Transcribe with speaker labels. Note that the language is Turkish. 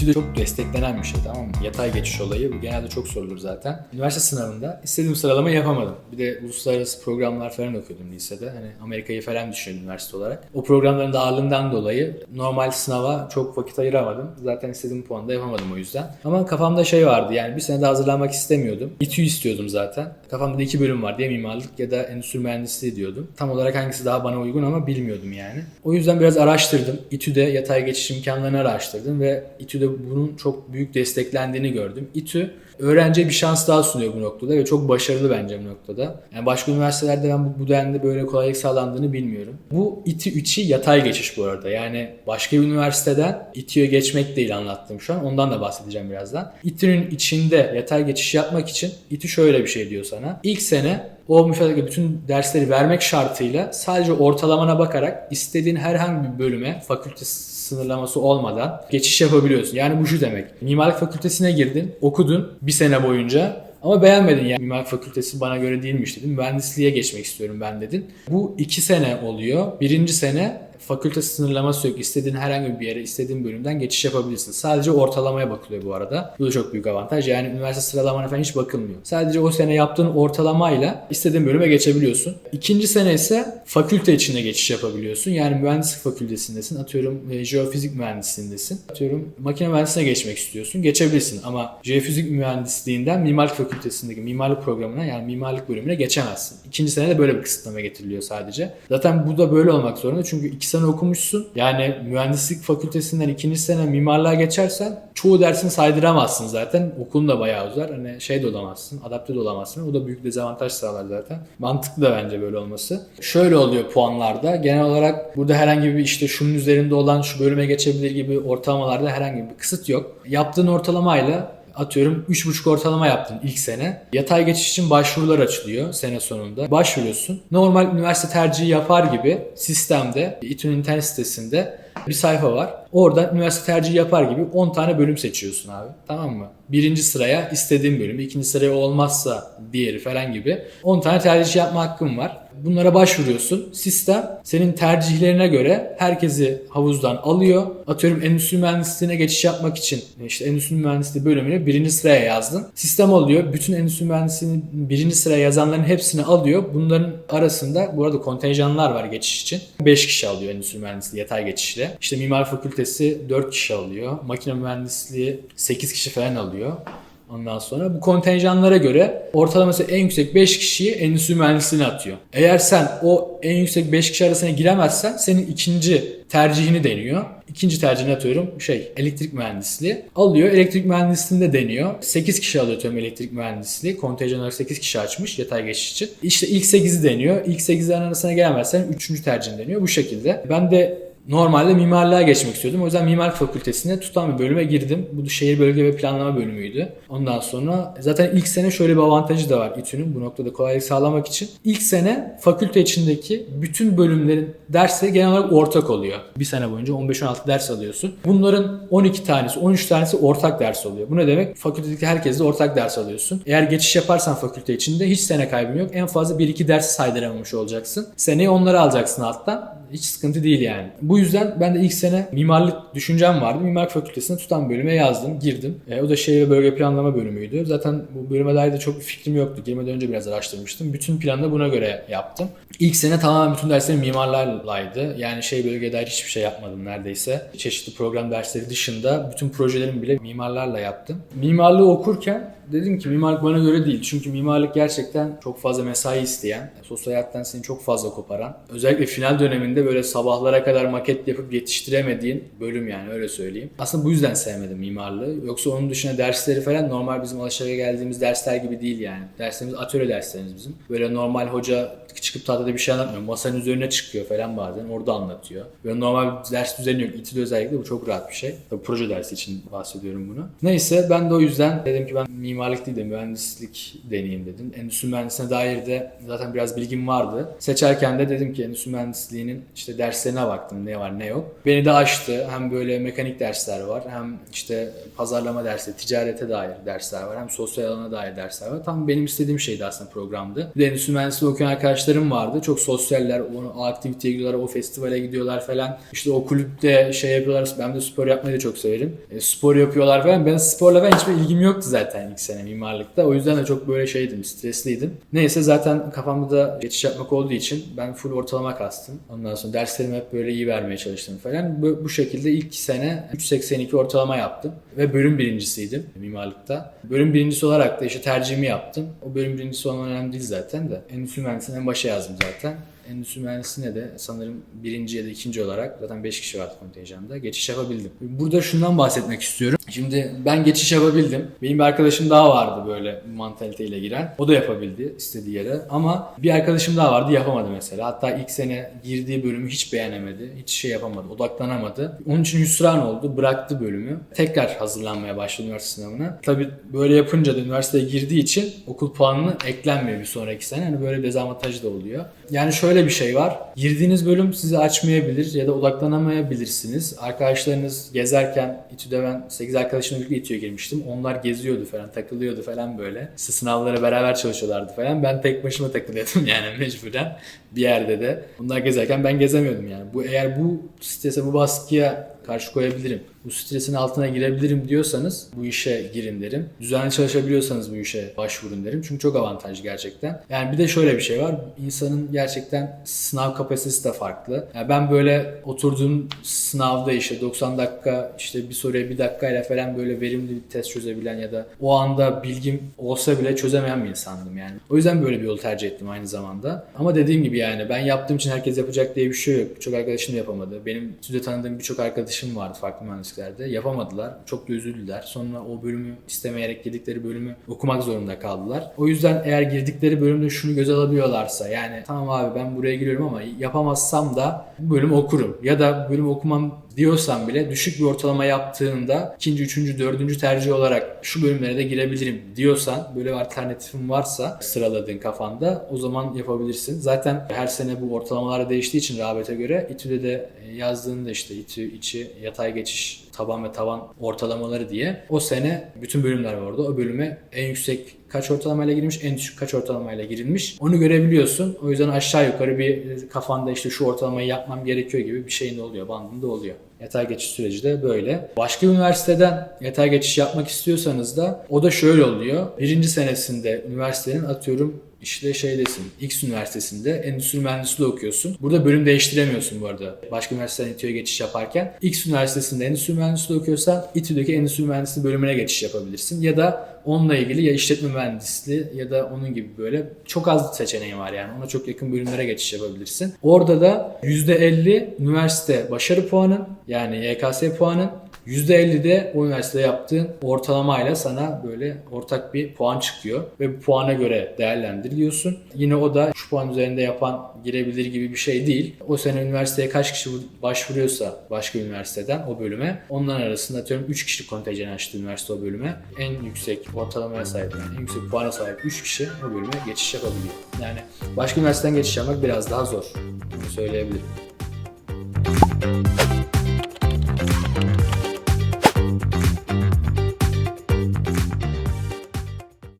Speaker 1: İTÜ'de çok desteklenen bir şey tamam mı? Yatay geçiş olayı bu genelde çok sorulur zaten. Üniversite sınavında istediğim sıralamayı yapamadım. Bir de uluslararası programlar falan okuyordum lisede. Hani Amerika'yı falan düşünüyordum üniversite olarak. O programların da ağırlığından dolayı normal sınava çok vakit ayıramadım. Zaten istediğim puanı da yapamadım o yüzden. Ama kafamda şey vardı yani bir sene daha hazırlanmak istemiyordum. İTÜ istiyordum zaten. Kafamda da iki bölüm var ya mimarlık ya da endüstri mühendisliği diyordum. Tam olarak hangisi daha bana uygun ama bilmiyordum yani. O yüzden biraz araştırdım. İTÜ'de yatay geçiş imkanlarını araştırdım ve İTÜ'de bunun çok büyük desteklendiğini gördüm. İTÜ öğrenciye bir şans daha sunuyor bu noktada ve çok başarılı bence bu noktada. Yani başka üniversitelerde ben bu, bu denli böyle kolaylık sağlandığını bilmiyorum. Bu İTÜ içi yatay geçiş bu arada. Yani başka bir üniversiteden İTÜ'ye geçmek değil anlattığım şu an. Ondan da bahsedeceğim birazdan. İTÜ'nün içinde yatay geçiş yapmak için İTÜ şöyle bir şey diyor sana. İlk sene o müfredattaki bütün dersleri vermek şartıyla sadece ortalamana bakarak istediğin herhangi bir bölüme fakülte sınırlaması olmadan geçiş yapabiliyorsun. Yani bu şu demek. Mimarlık fakültesine girdin, okudun bir sene boyunca ama beğenmedin yani mimarlık fakültesi bana göre değilmiş dedin. Mühendisliğe geçmek istiyorum ben dedin. Bu iki sene oluyor. Birinci sene fakülte sınırlaması yok. İstediğin herhangi bir yere, istediğin bölümden geçiş yapabilirsin. Sadece ortalamaya bakılıyor bu arada. Bu da çok büyük avantaj. Yani üniversite sıralamana falan hiç bakılmıyor. Sadece o sene yaptığın ortalamayla istediğin bölüme geçebiliyorsun. İkinci sene ise fakülte içinde geçiş yapabiliyorsun. Yani mühendislik fakültesindesin. Atıyorum e, jeofizik mühendisliğindesin. Atıyorum makine mühendisliğine geçmek istiyorsun. Geçebilirsin ama jeofizik mühendisliğinden mimarlık fakültesindeki mimarlık programına yani mimarlık bölümüne geçemezsin. İkinci sene de böyle bir kısıtlama getiriliyor sadece. Zaten bu da böyle olmak zorunda çünkü iki sene okumuşsun. Yani mühendislik fakültesinden ikinci sene mimarlığa geçersen çoğu dersini saydıramazsın zaten. Okulun da bayağı uzar. Hani şey de olamazsın, adapte de olamazsın. O da büyük dezavantaj sağlar zaten. Mantıklı da bence böyle olması. Şöyle oluyor puanlarda. Genel olarak burada herhangi bir işte şunun üzerinde olan şu bölüme geçebilir gibi ortalamalarda herhangi bir kısıt yok. Yaptığın ortalamayla atıyorum 3,5 ortalama yaptın ilk sene. Yatay geçiş için başvurular açılıyor sene sonunda. Başvuruyorsun. Normal üniversite tercihi yapar gibi sistemde İTÜ'nün internet sitesinde bir sayfa var. Oradan üniversite tercihi yapar gibi 10 tane bölüm seçiyorsun abi. Tamam mı? Birinci sıraya istediğin bölüm, ikinci sıraya olmazsa diğeri falan gibi 10 tane tercih yapma hakkın var. Bunlara başvuruyorsun. Sistem senin tercihlerine göre herkesi havuzdan alıyor. Atıyorum endüstri mühendisliğine geçiş yapmak için işte endüstri mühendisliği bölümünü birinci sıraya yazdın. Sistem alıyor. Bütün endüstri mühendisliğini birinci sıraya yazanların hepsini alıyor. Bunların arasında bu arada kontenjanlar var geçiş için. 5 kişi alıyor endüstri mühendisliği yatay geçişle. İşte mimar fakültesi 4 kişi alıyor. Makine mühendisliği 8 kişi falan alıyor. Ondan sonra bu kontenjanlara göre ortalaması en yüksek 5 kişiyi endüstri mühendisliğine atıyor. Eğer sen o en yüksek 5 kişi arasına giremezsen senin ikinci tercihini deniyor. İkinci tercihini atıyorum şey elektrik mühendisliği. Alıyor elektrik mühendisliğinde deniyor. 8 kişi alıyor tüm elektrik mühendisliği. Kontenjan olarak 8 kişi açmış yatay geçiş için. İşte ilk 8'i deniyor. İlk 8'lerin arasına gelemezsen 3. tercihini deniyor. Bu şekilde. Ben de Normalde mimarlığa geçmek istiyordum. O yüzden mimarlık fakültesine tutan bir bölüme girdim. Bu şehir bölge ve planlama bölümüydü. Ondan sonra zaten ilk sene şöyle bir avantajı da var İTÜ'nün bu noktada kolaylık sağlamak için. İlk sene fakülte içindeki bütün bölümlerin dersleri genel olarak ortak oluyor. Bir sene boyunca 15-16 ders alıyorsun. Bunların 12 tanesi, 13 tanesi ortak ders oluyor. Bu ne demek? Fakültedeki herkesle ortak ders alıyorsun. Eğer geçiş yaparsan fakülte içinde hiç sene kaybın yok. En fazla 1-2 ders saydıramamış olacaksın. Seneye onları alacaksın alttan. Hiç sıkıntı değil yani. Yüzden ben de ilk sene mimarlık düşüncem vardı. Mimarlık fakültesine tutan bölüme yazdım, girdim. E, o da şehir ve bölge planlama bölümüydü. Zaten bu bölüme dair de çok bir fikrim yoktu. Girmeden önce biraz araştırmıştım. Bütün planı da buna göre yaptım. İlk sene tamamen bütün derslerim mimarlarlaydı. Yani şey bölgeye dair hiçbir şey yapmadım neredeyse. Çeşitli program dersleri dışında bütün projelerimi bile mimarlarla yaptım. Mimarlığı okurken dedim ki mimarlık bana göre değil. Çünkü mimarlık gerçekten çok fazla mesai isteyen, sosyal hayattan seni çok fazla koparan. Özellikle final döneminde böyle sabahlara kadar maket yapıp yetiştiremediğin bölüm yani öyle söyleyeyim. Aslında bu yüzden sevmedim mimarlığı. Yoksa onun dışında dersleri falan normal bizim alışverişe geldiğimiz dersler gibi değil yani. Derslerimiz atölye derslerimiz bizim. Böyle normal hoca çıkıp tahtada bir şey anlatmıyor. Masanın üzerine çıkıyor falan bazen. Orada anlatıyor. Böyle normal bir ders düzeni yok. İTÜ'de özellikle bu çok rahat bir şey. Tabii proje dersi için bahsediyorum bunu. Neyse ben de o yüzden dedim ki ben mimarlık değil de mühendislik deneyeyim dedim. Endüstri mühendisliğine dair de zaten biraz bilgim vardı. Seçerken de dedim ki endüstri mühendisliğinin işte derslerine baktım ne var ne yok. Beni de açtı. Hem böyle mekanik dersler var hem işte pazarlama dersleri, ticarete dair dersler var hem sosyal alana dair dersler var. Tam benim istediğim şeydi aslında programdı. Bir de endüstri mühendisliği okuyan arkadaşlarım vardı. Çok sosyaller, o, aktiviteye gidiyorlar, o festivale gidiyorlar falan. İşte o kulüpte şey yapıyorlar. Ben de spor yapmayı da çok severim. E, spor yapıyorlar falan. Ben sporla ben hiçbir ilgim yoktu zaten ilk sene mimarlıkta. O yüzden de çok böyle şeydim, stresliydim. Neyse zaten kafamda da geçiş yapmak olduğu için ben full ortalama kastım. Ondan sonra derslerimi hep böyle iyi vermeye çalıştım falan. Bu, bu şekilde ilk sene 3.82 ortalama yaptım. Ve bölüm birincisiydim mimarlıkta. Bölüm birincisi olarak da işte tercihimi yaptım. O bölüm birincisi olman önemli değil zaten de. Endüstri mühendisliğini en başa yazdım zaten. Endüstri mühendisliğine de sanırım birinci ya da ikinci olarak zaten 5 kişi vardı kontenjanda geçiş yapabildim. Burada şundan bahsetmek istiyorum. Şimdi ben geçiş yapabildim. Benim bir arkadaşım daha vardı böyle mantaliteyle giren. O da yapabildi istediği yere. Ama bir arkadaşım daha vardı yapamadı mesela. Hatta ilk sene girdiği bölümü hiç beğenemedi. Hiç şey yapamadı. Odaklanamadı. Onun için hüsran oldu. Bıraktı bölümü. Tekrar hazırlanmaya başladı üniversite sınavına. Tabii böyle yapınca da üniversiteye girdiği için okul puanını eklenmiyor bir sonraki sene. Hani böyle bir dezavantajı da oluyor. Yani şöyle bir şey var. Girdiğiniz bölüm sizi açmayabilir ya da odaklanamayabilirsiniz. Arkadaşlarınız gezerken İTÜ'de ben 8 arkadaşımla birlikte İTÜ'ye girmiştim. Onlar geziyordu falan, takılıyordu falan böyle. Sınavlara beraber çalışıyorlardı falan. Ben tek başıma takılıyordum yani mecburen bir yerde de. Bunlar gezerken ben gezemiyordum yani. Bu eğer bu strese, bu baskıya karşı koyabilirim. Bu stresin altına girebilirim diyorsanız bu işe girin derim. Düzenli çalışabiliyorsanız bu işe başvurun derim. Çünkü çok avantajlı gerçekten. Yani bir de şöyle bir şey var. İnsanın gerçekten sınav kapasitesi de farklı. Yani ben böyle oturduğum sınavda işte 90 dakika işte bir soruya bir dakikayla falan böyle verimli bir test çözebilen ya da o anda bilgim olsa bile çözemeyen bir insandım yani. O yüzden böyle bir yol tercih ettim aynı zamanda. Ama dediğim gibi yani ben yaptığım için herkes yapacak diye bir şey yok. Birçok arkadaşım da yapamadı. Benim stüdyo tanıdığım birçok arkadaşım vardı farklı mühendisliklerde. Yapamadılar. Çok da üzüldüler. Sonra o bölümü istemeyerek girdikleri bölümü okumak zorunda kaldılar. O yüzden eğer girdikleri bölümde şunu göze alabiliyorlarsa yani tamam abi ben buraya giriyorum ama yapamazsam da bu bölümü okurum. Ya da bölüm okumam diyorsan bile düşük bir ortalama yaptığında ikinci, üçüncü, dördüncü tercih olarak şu bölümlere de girebilirim diyorsan böyle bir alternatifin varsa sıraladığın kafanda o zaman yapabilirsin. Zaten her sene bu ortalamalar değiştiği için rağbete göre İTÜ'de de yazdığında işte İTÜ içi yatay geçiş taban ve tavan ortalamaları diye o sene bütün bölümler var orada. O bölüme en yüksek kaç ortalamayla girilmiş, en düşük kaç ortalamayla girilmiş. Onu görebiliyorsun. O yüzden aşağı yukarı bir kafanda işte şu ortalamayı yapmam gerekiyor gibi bir şeyin oluyor, bandında oluyor. Yatay geçiş süreci de böyle. Başka üniversiteden yatay geçiş yapmak istiyorsanız da o da şöyle oluyor. Birinci senesinde üniversitenin atıyorum işte şeydesin, X üniversitesinde endüstri mühendisliği okuyorsun. Burada bölüm değiştiremiyorsun bu arada. Başka üniversiteden İTÜ'ye geçiş yaparken. X üniversitesinde endüstri mühendisliği okuyorsan İTÜ'deki endüstri mühendisliği bölümüne geçiş yapabilirsin. Ya da onunla ilgili ya işletme mühendisliği ya da onun gibi böyle çok az seçeneği var yani. Ona çok yakın bölümlere geçiş yapabilirsin. Orada da %50 üniversite başarı puanın yani YKS puanın %50 de o üniversitede yaptığın ortalamayla sana böyle ortak bir puan çıkıyor ve bu puana göre değerlendiriliyorsun. Yine o da şu puan üzerinde yapan girebilir gibi bir şey değil. O sene üniversiteye kaç kişi başvuruyorsa başka üniversiteden o bölüme onların arasında atıyorum 3 kişi kontenjan açtı üniversite o bölüme. En yüksek ortalamaya sahip yani en yüksek puana sahip 3 kişi o bölüme geçiş yapabiliyor. Yani başka üniversiteden geçiş yapmak biraz daha zor. Söyleyebilirim.